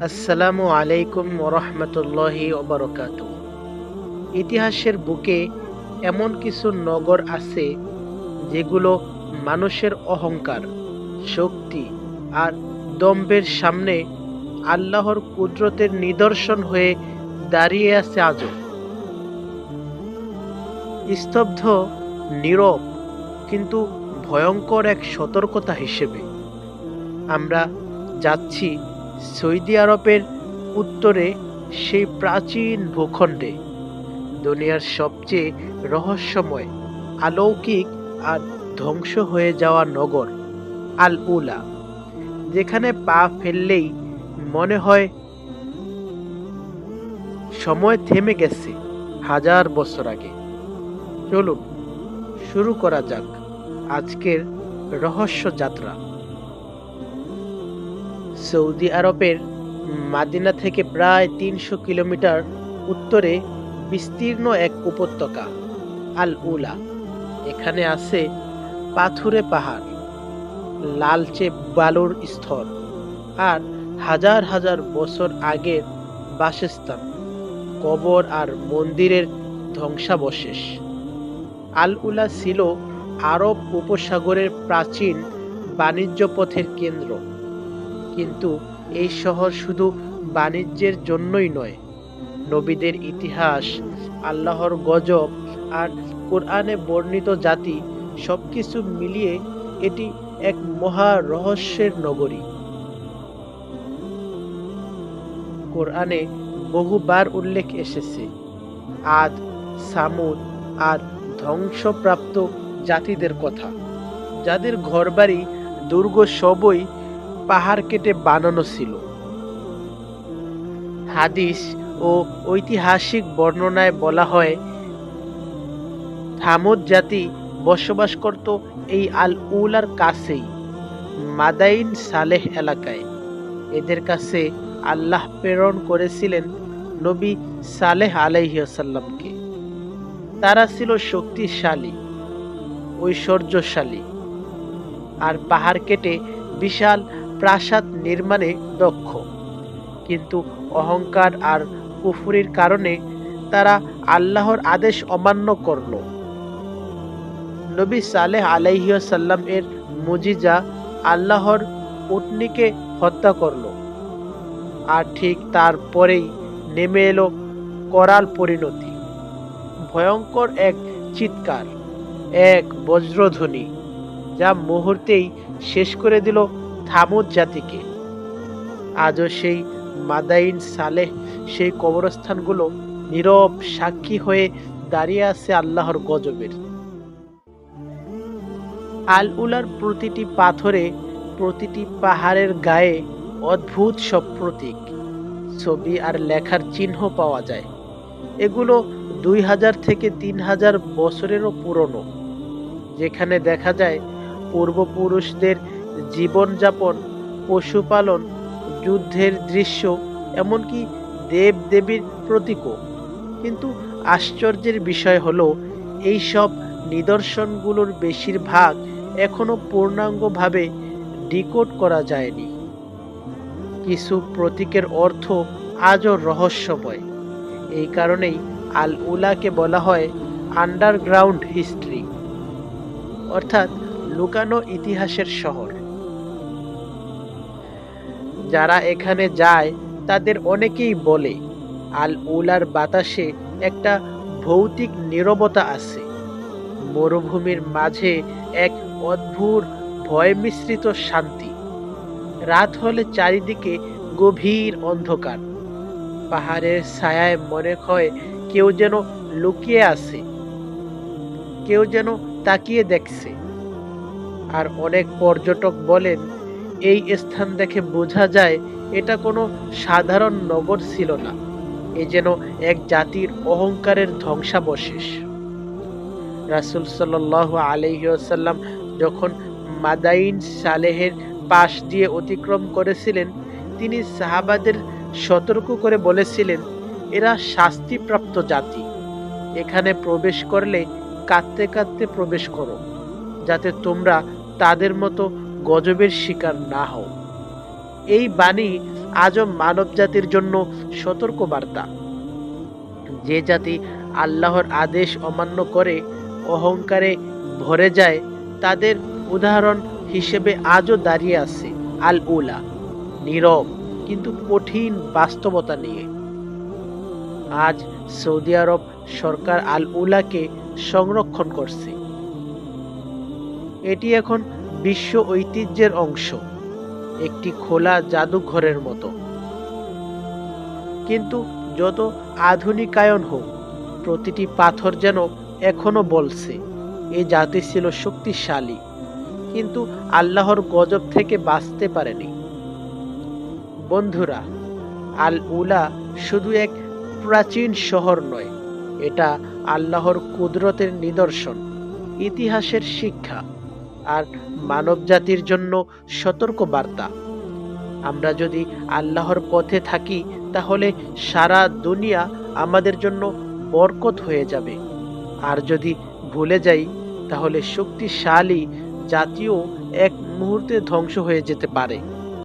আসসালামু আলাইকুম ওরহমতুল্লাহি ওবরকাত ইতিহাসের বুকে এমন কিছু নগর আছে যেগুলো মানুষের অহংকার, শক্তি আর দম্ভের সামনে আল্লাহর কুদরতের নিদর্শন হয়ে দাঁড়িয়ে আছে আজও। স্তব্ধ, নীরব কিন্তু ভয়ঙ্কর এক সতর্কতা হিসেবে আমরা যাচ্ছি সৌদি আরবের উত্তরে সেই প্রাচীন ভূখণ্ডে, দুনিয়ার সবচেয়ে রহস্যময় আলৌকিক আর ধ্বংস হয়ে যাওয়া নগর আল উলা যেখানে পা ফেললেই মনে হয় সময় থেমে গেছে হাজার বছর আগে। চলুন, শুরু করা যাক আজকের রহস্য যাত্রা। সৌদি আরবের মাদিনা থেকে প্রায় তিনশো কিলোমিটার উত্তরে বিস্তীর্ণ এক উপত্যকা আল উলা এখানে আছে পাথুরে পাহাড়, লালচে বালুর স্তর আর হাজার হাজার বছর আগের বাসস্থান, কবর আর মন্দিরের ধ্বংসাবশেষ। আল উলা ছিল আরব উপসাগরের প্রাচীন বাণিজ্য পথের কেন্দ্র। কিন্তু এই শহর শুধু বাণিজ্যের জন্যই নয়। নবীদের ইতিহাস, আল্লাহর গজব আর কোরআনে বর্ণিত জাতি সবকিছু মিলিয়ে এটি এক মহা রহস্যের নগরী। কোরআনে বহুবার উল্লেখ এসেছে, আদ, সামুদ আর ধ্বংসপ্রাপ্ত জাতিদের কথা। যাদের ঘরবাড়ি দুর্গ সবই পাহাড় কেটে বানানো ছিল। হাদিস ও ঐতিহাসিক বর্ণনায় বলা হয়, থামুদ জাতি বসবাস করত এই আল উলার কাছেই, মাদাইন সালেহ এলাকায়। এদের কাছে আল্লাহ প্রেরণ করেছিলেন নবী সালেহ আলাইসাল্লামকে তারা ছিল শক্তিশালী, ঐশ্বর্যশালী। আর পাহাড় কেটে বিশাল প্রাসাদ নির্মাণে দক্ষ। কিন্তু অহংকার আর কুফুরির কারণে তারা আল্লাহর আদেশ অমান্য করল। নবী সালেহ আলাইসাল্লাম এর মুজিজা আল্লাহর উটনিকে হত্যা করল। আর ঠিক তারপরেই নেমে এলো করাল পরিণতি। ভয়ঙ্কর এক চিৎকার, এক বজ্রধ্বনি। যা মুহূর্তেই শেষ করে দিল থামুদ জাতিকে। আজও সেই মাদাইন সালেহ, সেই কবরস্থানগুলো নীরব সাক্ষী হয়ে দাঁড়িয়ে আছে আল্লাহর গজবের। আল উলার প্রতিটি পাথরে, প্রতিটি পাহাড়ের গায়ে অদ্ভুত সব প্রতীক, ছবি আর লেখার চিহ্ন পাওয়া যায়। এগুলো দুই হাজার থেকে তিন হাজার বছরেরও পুরনো, যেখানে দেখা যায় পূর্বপুরুষদের জীবনযাপন, পশুপালন, যুদ্ধের দৃশ্য, এমনকি দেব দেবীর প্রতীকও। কিন্তু আশ্চর্যের বিষয় হলো এই সব নিদর্শনগুলোর বেশিরভাগ এখনও পূর্ণাঙ্গভাবে ডিকোড করা যায়নি। কিছু প্রতীকের অর্থ আজও রহস্যময়। এই কারণেই আল উলাকে বলা হয় আন্ডারগ্রাউন্ড হিস্ট্রি। অর্থাৎ লুকানো ইতিহাসের শহর। যারা এখানে যায়, তাদের অনেকেই বলে আল উলার বাতাসে একটা ভৌতিক নীরবতা আছে। মরুভূমির মাঝে এক অদ্ভুত ভয় মিশ্রিত শান্তি। রাত হলে চারিদিকে গভীর অন্ধকার। পাহাড়ের ছায়ায় মনে হয় কেউ যেন লুকিয়ে আছে, কেউ যেন তাকিয়ে দেখছে। আর অনেক পর্যটক বলেন, এই স্থান দেখে বোঝা যায় এটা কোনো সাধারণ নগর ছিল না। এ যেন এক জাতির অহংকারের ধ্বংসাবশেষ। রাসুল সাল আলহিউসাল্লাম যখন মাদাইন সালেহের পাশ দিয়ে অতিক্রম করেছিলেন, তিনি সাহাবাদের সতর্ক করে বলেছিলেন, এরা শাস্তিপ্রাপ্ত জাতি। এখানে প্রবেশ করলে কাঁদতে কাঁদতে প্রবেশ করো, যাতে তোমরা তাদের মতো গজবের শিকার না হও। এই বাণী আজও মানব জাতির জন্য সতর্ক বার্তা যে জাতি আল্লাহর আদেশ অমান্য করে অহংকারে ভরে যায়, তাদের উদাহরণ হিসেবে আজও দাঁড়িয়ে আছে আল উলা নীরব কিন্তু কঠিন বাস্তবতা নিয়ে। আজ সৌদি আরব সরকার আল উলাকে সংরক্ষণ করছে। এটি এখন বিশ্ব ঐতিহ্যের অংশ, একটি খোলা জাদুঘরের মতো। কিন্তু যত আধুনিকায়ন হোক, প্রতিটি পাথর যেন এখনও বলছে, এ জাতি ছিল শক্তিশালী, কিন্তু আল্লাহর গজব থেকে বাঁচতে পারেনি। বন্ধুরা আল উলা শুধু এক প্রাচীন শহর নয়, এটা আল্লাহর কুদরতের নিদর্শন, ইতিহাসের শিক্ষা। আর মানব জাতির জন্য সতর্ক বার্তা আমরা যদি আল্লাহর পথে থাকি, তাহলে সারা দুনিয়া আমাদের জন্য বরকত হয়ে যাবে। আর যদি ভুলে যাই, তাহলে শক্তিশালী জাতীয় এক মুহূর্তে ধ্বংস হয়ে যেতে পারে।